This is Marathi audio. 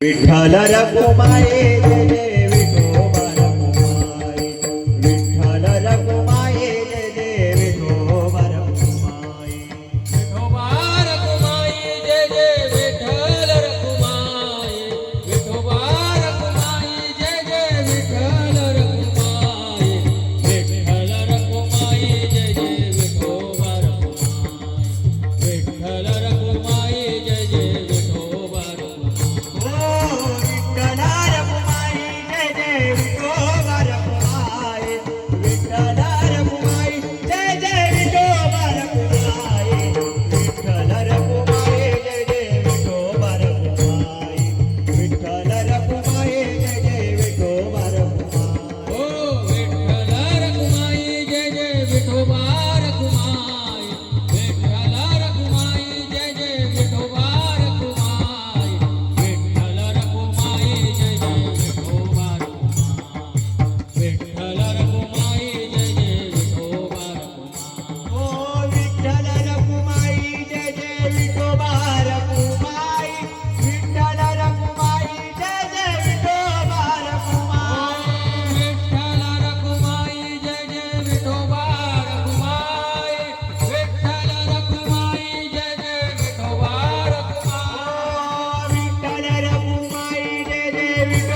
विठ्ठल रघुमाई Mary.